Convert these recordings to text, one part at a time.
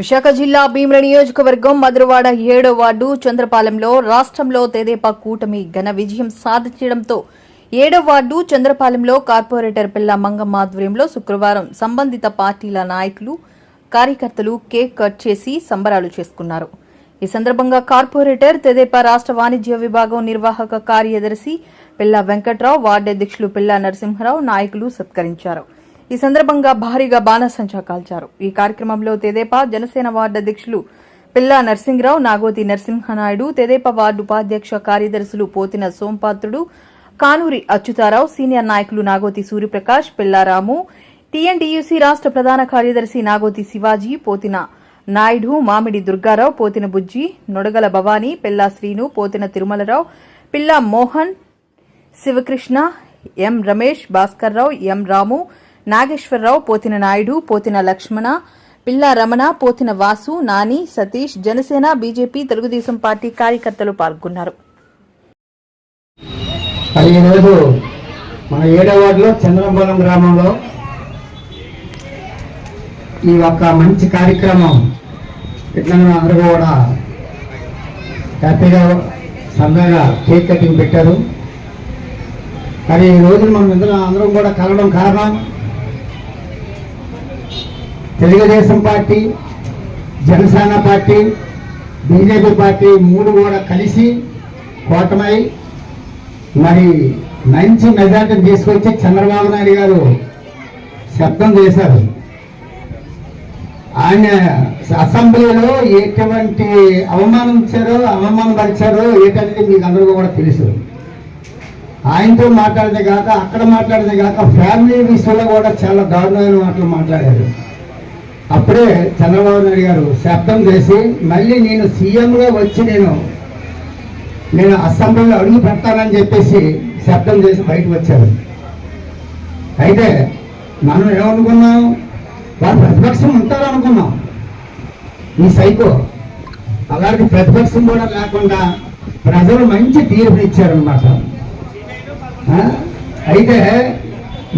విశాఖ జిల్లా భీమ్ర నియోజకవర్గం మధురవాడ ఏడో వార్డు చంద్రపాలెంలో రాష్ట్రంలో తెదేపా కూటమి ఘన విజయం సాధించడంతో ఏడో వార్డు చంద్రపాలెంలో కార్పొరేటర్ పిల్ల మంగమ్మ ఆధ్వర్యంలో శుక్రవారం సంబంధిత పార్టీల నాయకులు కార్యకర్తలు కేక్ కట్ చేసి సంబరాలు చేసుకున్నారు. ఈ సందర్భంగా కార్పొరేటర్ తెదేపా రాష్ట్ర వాణిజ్య విభాగం నిర్వాహక కార్యదర్శి పిల్ల వెంకట్రావు వార్డు అధ్యక్షులు పిల్ల నరసింహరావు నాయకులు సత్కరించారు. ఈ సందర్భంగా భారీగా బాణసంచా కాల్చారు. ఈ కార్యక్రమంలో తెదేపా జనసేన వార్డు అధ్యక్షులు పిల్లా నరసింహరావు నాగోతి నరసింహనాయుడు తెదేపా వార్డు ఉపాధ్యక్ష కార్యదర్శులు పోతిన సోంపాత్రుడు కానూరి అచ్యుతారావు సీనియర్ నాయకులు నాగోతి సూర్యప్రకాష్ పిల్లారాము టీఎన్టీయూసీ రాష్ట్ర ప్రధాన కార్యదర్శి నాగోతి శివాజీ పోతిన నాయుడు మామిడి దుర్గారావు పోతిన బుజ్జి నొడగల భవానీ పిల్లా శ్రీను పోతిన తిరుమలరావు పిల్లా మోహన్ శివకృష్ణ ఎం రమేష్ భాస్కర్రావు ఎం రాము నాగేశ్వరరావు పోతిన నాయుడు పోతిన లక్ష్మణ పిల్లా రమణ పోతిన వాసు నాని సతీష్ జనసేన బీజేపీ తెలుగుదేశం పార్టీ కార్యకర్తలు పాల్గొన్నారు. ఈరోజు మన ఏడవ వార్డులో చంద్రపాలెం గ్రామంలో ఈ ఒక్క మంచి కార్యక్రమం ఇట్లా అందరూ కూడా హ్యాపీగా సరదాగా కేక్ కటింగ్ పెట్టారు. మరి ఈ రోజున మనం ఇద్దరం అందరం కూడా కలవడం కారణం Telugu Desam party Janasena party BJP party మూడు కూడా కలిసి కూటమై మరి మంచి మెజార్టీని తీసుకొచ్చి చంద్రబాబు నాయుడు గారు శబ్దం చేశారు. ఆయన అసెంబ్లీలో ఎటువంటి అవమానించారో అవమానపరిచారో ఏంటనేది మీకు అందరికీ కూడా తెలుసు. ఆయనతో మాట్లాడితే కాక అక్కడ మాట్లాడితే కాక ఫ్యామిలీ విషయంలో కూడా చాలా దారుణమైన మాటలు మాట్లాడారు. అప్పుడే చంద్రబాబు నాయుడు గారు శబ్దం చేసి మళ్ళీ నేను సీఎంగా వచ్చి నేను నేను అసెంబ్లీలో అడుగు పెడతానని చెప్పేసి శబ్దం చేసి బయటకు వచ్చారు. అయితే మనం ఏమనుకున్నాం? వారు ప్రతిపక్షం ఉంటారనుకున్నాం ఈ సైకో అలాంటి ప్రతిపక్షం కూడా లేకుండా ప్రజలు మంచి తీర్పు ఇచ్చారనమాట అయితే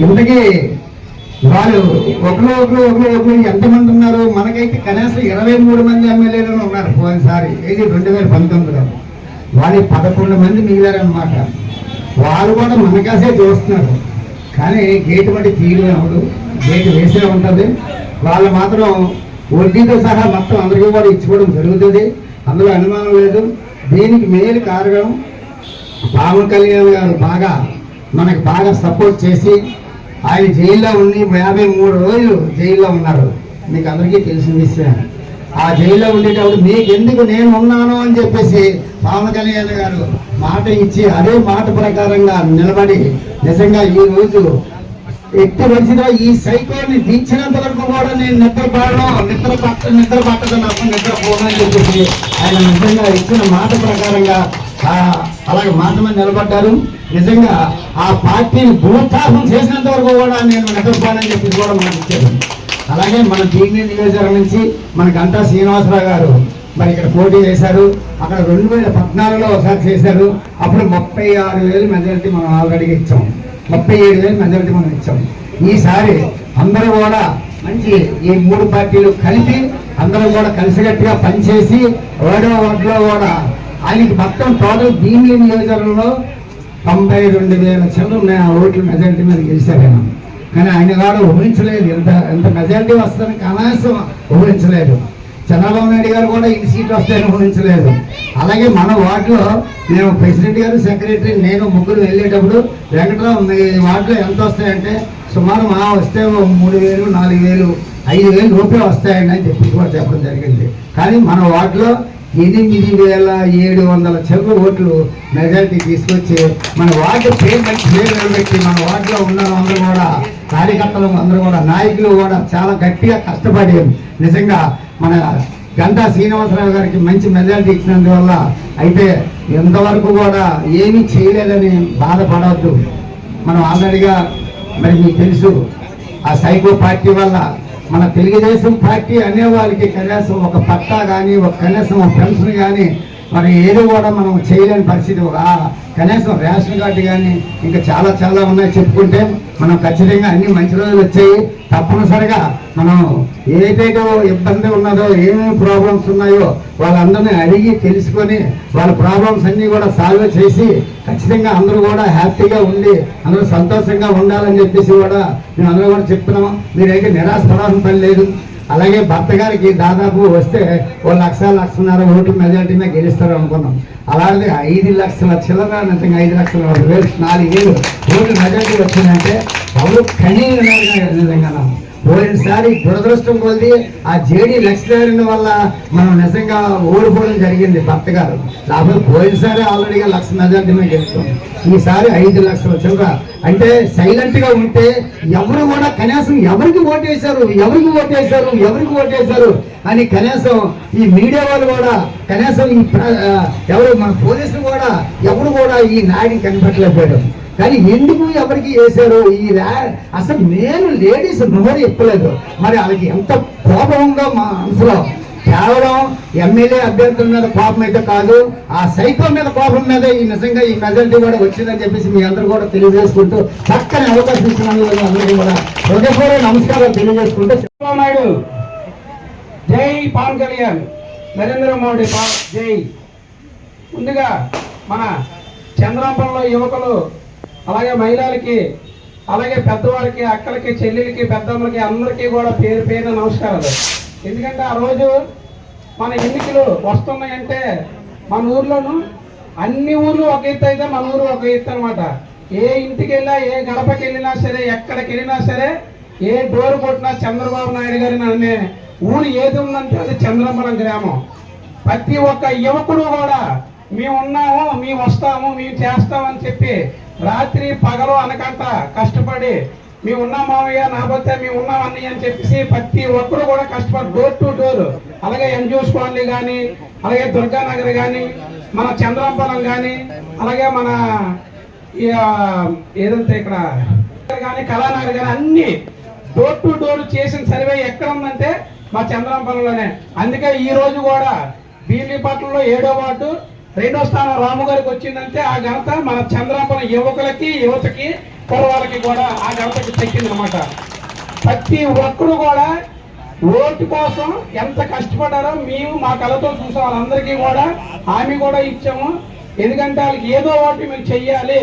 ఇంతకీ వాళ్ళు ఒకరు ఒకరు ఒకరు ఒకరు ఎంతమంది ఉన్నారు మనకైతే కనీసం ఇరవై మూడు మంది ఎమ్మెల్యేలు ఉన్నారు పోయినసారి. ఇది రెండు వేల పంతొమ్మిదిలో. వాళ్ళు పదకొండు మంది మిగిలారనమాట వాళ్ళు కూడా మనకాసే చూస్తున్నారు. కానీ గేటు బట్టి తీయలేముడు గేటు వేసే ఉంటుంది. వాళ్ళు మాత్రం వడ్డీతో సహా మొత్తం అందరికీ కూడా ఇచ్చుకోవడం జరుగుతుంది. అందులో అనుమానం లేదు. దీనికి మేలు కారణం పవన్ కళ్యాణ్ గారు బాగా మనకు బాగా సపోర్ట్ చేసి ఆయన జైల్లో ఉండి యాభై మూడు రోజులు జైల్లో ఉన్నారు. మీకు అందరికీ తెలిసిన విషయం. ఆ జైల్లో ఉండేటప్పుడు మీకు ఎందుకు నేను ఉన్నాను అని చెప్పేసి పవన్ కళ్యాణ్ గారు మాట ఇచ్చి అదే మాట ప్రకారంగా నిలబడి నిజంగా ఈ రోజు ఎట్టి వచ్చినా ఈ సైకోని దించినంత వరకు కూడా నేను నిద్ర నిద్ర పట్ట నిద్ర పట్టదు నాకు నిద్ర అని చెప్పేసి ఆయన నిజంగా ఇచ్చిన మాట ప్రకారంగా అలాగే మాట నిలబడ్డారు. నిజంగా ఆ పార్టీని భూతాపం చేసినంత వరకు కూడా నేను నిద్రపోనని చెప్పి కూడా మనకు ఇచ్చారు. అలాగే మన భీమిలి నియోజకవర్గం నుంచి మన గంటా శ్రీనివాసరావు గారు మరి ఇక్కడ పోటీ చేశారు. అక్కడ రెండు వేల పద్నాలుగులో ఒకసారి చేశారు. అప్పుడు ముప్పై ఆరు వేలు మెజారిటీ మనం ఆల్రెడీ ఇచ్చాం. ముప్పై ఏడు వేలు మెజారిటీ మనం ఇచ్చాం. ఈసారి అందరూ కూడా మంచి ఈ మూడు పార్టీలు కలిపి అందరూ కూడా కలిసికట్టుగా పనిచేసి ఓడో వార్డులో కూడా ఆయనకి మొత్తం టోటల్ భీమిలి నియోజకవర్గంలో తొంభై రెండు వేల చిల్లర ఓట్ల మెజారిటీ మీద గెలిచారు ఆయన. కానీ ఆయన కూడా ఊహించలేదు ఎంత ఎంత మెజారిటీ వస్తుందని కనీసం ఊహించలేదు. చంద్రబాబు నాయుడు గారు కూడా ఈ సీట్లు వస్తాయని ఊహించలేదు. అలాగే మన వార్డులో మేము ప్రెసిడెంట్ గారు సెక్రటరీ నేను ముగ్గురు వెళ్ళేటప్పుడు వెంకటరావు మీ వార్డులో ఎంత వస్తాయంటే సుమారు మా వస్తే మూడు వేలు నాలుగు వేలు ఐదు వేలు రూపాయలు వస్తాయండి అని చెప్పి కూడా చెప్పడం జరిగింది. కానీ మన వార్డులో ఎనిమిది వేల ఏడు వందల చెరువు ఓట్లు మెజార్టీ తీసుకొచ్చి మన వార్డు పేమెంట్ పేరు నిలబెట్టి మన వార్డులో ఉన్న అందరూ కూడా కార్యకర్తలు అందరూ కూడా నాయకులు కూడా చాలా గట్టిగా కష్టపడి నిజంగా మన గంటా శ్రీనివాసరావు గారికి మంచి మెజారిటీ ఇచ్చినందువల్ల అయితే ఎంతవరకు కూడా ఏమీ చేయలేదని బాధపడవద్దు. మనం ఆల్రెడీగా మరి మీకు తెలుసు ఆ సైకో పార్టీ వల్ల మన తెలుగుదేశం పార్టీ అనే వాళ్ళకి కనీసం ఒక పట్టా కానీ ఒక కనీసం ఒక పెన్షన్ కానీ మరి ఏది కూడా మనం చేయలేని పరిస్థితి. ఒక కనీసం రేషన్ కార్డు కానీ ఇంకా చాలా చాలా ఉన్నాయి చెప్పుకుంటే మనం ఖచ్చితంగా అన్ని మంచి రోజులు వచ్చాయి. తప్పనిసరిగా మనం ఏదైతే ఇబ్బంది ఉన్నదో ఏమేమి ప్రాబ్లమ్స్ ఉన్నాయో వాళ్ళందరినీ అడిగి తెలుసుకొని వాళ్ళ ప్రాబ్లమ్స్ అన్నీ కూడా సాల్వ్ చేసి ఖచ్చితంగా అందరూ కూడా హ్యాపీగా ఉండి అందరూ సంతోషంగా ఉండాలని చెప్పేసి కూడా మేము అందరూ కూడా చెప్తున్నాము. మీరైతే నిరాశ పడాల్సిన పని లేదు. అలాగే భర్త గారికి దాదాపు వస్తే ఓ లక్ష లక్షన్నర ఓటు మెజార్టీ మీద గెలుస్తారు అనుకున్నాం. అలాగే ఐదు లక్షల చిల్లర నిజంగా ఐదు లక్షల నాలుగు వేలు ఓటు మెజార్టీ వచ్చిందంటే ఎవరు కనీ నిజంగా పోయినసారి దురదృష్టం కొలిది ఆ జేడి లక్ష్మీనారాయణ వల్ల మనం నిజంగా ఓడిపోవడం జరిగింది భర్త గారు. లేకపోతే పోయినసారి ఆల్రెడీగా లక్ష మెజార్టీ మేము గెలుస్తాం ఈసారి ఐదు లక్షల చిల్లర అంటే సైలెంట్గా ఉంటే ఎవరు కూడా కనీసం ఎవరికి ఓటేశారు? ఎవరికి ఓటేశారు? ఎవరికి ఓటేశారు? అని కనీసం ఈ మీడియా వాళ్ళు కూడా కనీసం ఈ ఎవరు మన పోలీసులు కూడా ఎవరు కూడా ఈ నాయుడిని కనిపెట్టలేకపోయారు. కానీ ఎందుకు ఎవరికి వేశారు? ఈ అసలు నేను లేడీస్ నోరు చెప్పలేదు మరి వాళ్ళకి ఎంత కోపం ఉందో మా మనసులో కేవలం ఎమ్మెల్యే అభ్యర్థుల మీద కోపం అయితే కాదు ఆ సైకో మీద కోపం మీద ఈ నిజంగా ఈ మెజారిటీ కూడా వచ్చిందని చెప్పేసి మీ అందరూ కూడా తెలియజేసుకుంటూ చక్కని అవకాశం ఇచ్చినందుకు అందరికీ కూడా హృదయపూర్వక నమస్కారాలు తెలియజేసుకుంటూ చంద్రబాబు నాయుడు. జై పవన్ కళ్యాణ్. నరేంద్ర మోడీ జై. ముందుగా మన చంద్రాపురంలో యువకులు అలాగే మహిళలకి అలాగే పెద్దవారికి అక్కలకి చెల్లెలకి పెద్దమ్మలకి అందరికీ కూడా పేరు పేరు నమస్కారాలు. ఎందుకంటే ఆ రోజు మన ఎన్నికలు వస్తున్నాయంటే మన ఊర్లోనూ అన్ని ఊర్లు ఒక ఎత్తు అయితే మన ఊరు ఒక ఎత్తు అనమాట ఏ ఇంటికి వెళ్ళినా ఏ గడపకి వెళ్ళినా సరే ఎక్కడికి వెళ్ళినా సరే ఏ డోర్ కొట్టినా చంద్రబాబు నాయుడు గారి అనే ఊరు ఏది ఉందంటే అది చంద్రపురం గ్రామం. ప్రతి ఒక్క యువకుడు కూడా మేము ఉన్నాము మేము వస్తాము మేము చేస్తామని చెప్పి రాత్రి పగలు అనకంట కష్టపడి మేము ఉన్నాం మామయ్య నాపోతే మేము ఉన్నాం అన్నయ్య అని చెప్పేసి ప్రతి ఒక్కరు కూడా కష్టపడి డోర్ టు డోర్ అలాగే ఎంజూస్ కాలనీ కానీ అలాగే దుర్గానగర్ కానీ మన చంద్రంపలం కానీ అలాగే మన ఏదంటే ఇక్కడ కానీ కళానగర్ కానీ అన్ని డోర్ టు డోర్ చేసిన సర్వే ఎక్కడ ఉందంటే మా చంద్రంపలంలోనే అందుకే ఈ రోజు కూడా బీర్లీపట్నంలో ఏడో వార్డు రెండో స్థానం రాము గారికి వచ్చిందంటే ఆ ఘనత మన చంద్రాపురం యువకులకి యువతకి కురవాళ్ళకి కూడా ఆ ఘనతకి తగ్గిందనమాట ప్రతి ఒక్కరు కూడా ఓటు కోసం ఎంత కష్టపడారో మేము మా కళతో చూసాం వాళ్ళందరికీ కూడా హామీ కూడా ఇచ్చాము. ఎందుకంటే వాళ్ళకి ఏదో ఒకటి మేము చెయ్యాలి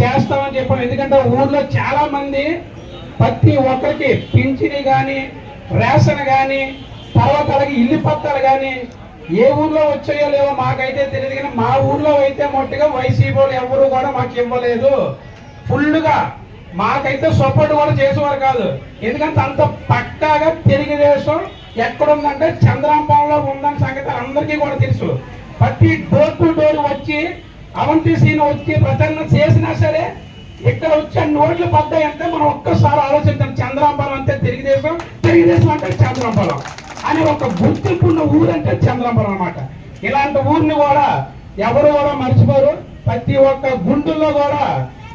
చేస్తామని చెప్పాము. ఎందుకంటే ఊర్లో చాలా మంది ప్రతి ఒక్కరికి పింఛని కానీ రేషన్ కానీ తర్వాత అలాగే ఇల్లు పత్రాలు కానీ ఏ ఊర్లో వచ్చాయో లేవో మాకైతే తెలియదు కానీ మా ఊర్లో అయితే మొట్టగా వైసీపీ వాళ్ళు ఎవరు కూడా మాకు ఇవ్వలేదు. ఫుల్గా మాకైతే సపోర్ట్ కూడా చేసేవారు కాదు. ఎందుకంటే అంత పక్కాగా తెలుగుదేశం ఎక్కడుందంటే చంద్రాంపంలో ఉందని సంగతి అందరికీ కూడా తెలుసు. ప్రతి డోర్ టు డోర్ వచ్చి అవంతి సీన్ వచ్చి ప్రచారం చేసినా సరే ఇక్కడ వచ్చే నోట్లు పడ్డాయంటే మనం ఒక్కసారి ఆలోచించాం చంద్రాంపలం అంటే తెలుగుదేశం తెలుగుదేశం అంటే చంద్రాంపలం అని ఒక గుర్తింపు ఉన్న ఊరు అంటే చంద్రాంపలం ఇలాంటి ఊరిని కూడా ఎవరు కూడా మర్చిపోరు. ప్రతి ఒక్క గుండుల్లో కూడా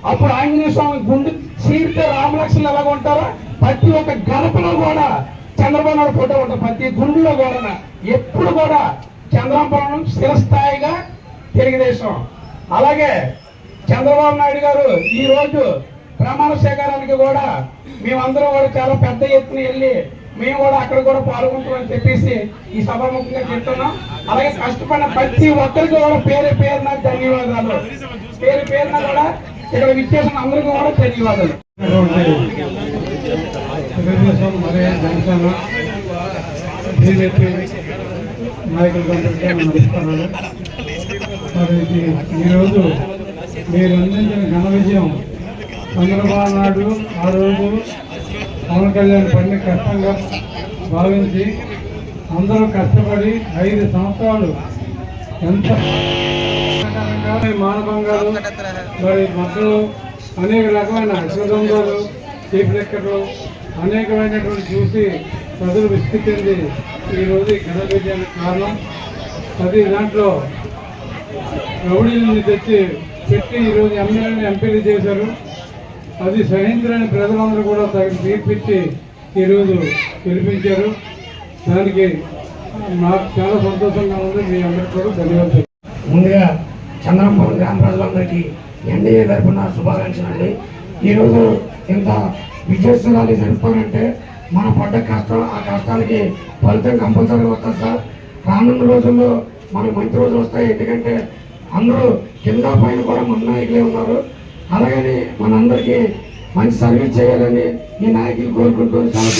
అప్పుడు ఆంజనేయ స్వామి గుండు చీరితే రామలక్ష్మణులు ఎలాగ ఉంటారో ప్రతి ఒక్క గడపలో కూడా చంద్రబాబు నాయుడు ఫోటో ఉంటుంది ప్రతి గుండులో కూడా ఎప్పుడు కూడా చంద్రాపురం స్థిరస్థాయిగా తెలుగుదేశం అలాగే చంద్రబాబు నాయుడు గారు ఈ రోజు ప్రమాణ స్వీకారానికి కూడా మేమందరం కూడా చాలా పెద్ద ఎత్తున వెళ్ళి మేము కూడా అక్కడ కూడా పాల్గొంటామని చెప్పేసి ఈ సభాముఖంగా చెప్తున్నాం. అలాగే కష్టపడిన ప్రతి ఒక్కరికి కూడా పేరు పేరున ధన్యవాదాలు. పేరు పేరున కూడా ఇక్కడ విచ్చేసిన అందరికీ కూడా ధన్యవాదాలు. బీజేపీ మరి ఈరోజు మీరు అందించిన ఘన విజయం చంద్రబాబు నాయుడు ఆ రోజు పవన్ కళ్యాణ్ పని కష్టంగా భావించి అందరూ కష్టపడి ఐదు సంవత్సరాలు ఎంత మానభంగాలు మరి మధ్యలో అనేక రకమైన అశ్వదంగాలు చీఫ్ లెక్కలు అనేకమైనటువంటి చూసి ప్రజలు విస్తృతి చెంది ఈరోజు ఘన విజయానికి కారణం. అది దాంట్లో రౌడీలని తెచ్చి పెట్టి ఈరోజు ఎమ్మెల్యేని ఎంపీలు చేశారు. అది సహించలేని ప్రజలందరూ కూడా తగిన తీర్పిచ్చి ఈరోజు పిలిపించారు దానికి నాకు చాలా సంతోషంగా ఉంది. మీ అందరికీ కూడా ధన్యవాదాలు ముందుగా చంద్రంపురం గ్రామ ప్రజలందరికీ ఎన్డీఏ తరఫున శుభాకాంక్షలు అండి. ఈరోజు ఇంత విజయోత్సవాలు జరుపుకోనంటే మన పడ్డ కష్టం ఆ కష్టానికి ఫలితం కంపల్సరీ వస్తుంది సార్. రానున్న రోజుల్లో మనకు మంచి రోజులు వస్తాయి. ఎందుకంటే అందరూ కింద పైన కూడా మన నాయకులే ఉన్నారు. అలాగని మనందరికీ మంచి సర్వీస్ చేయాలని ఈ నాయకులు కోరుకుంటూ చాలా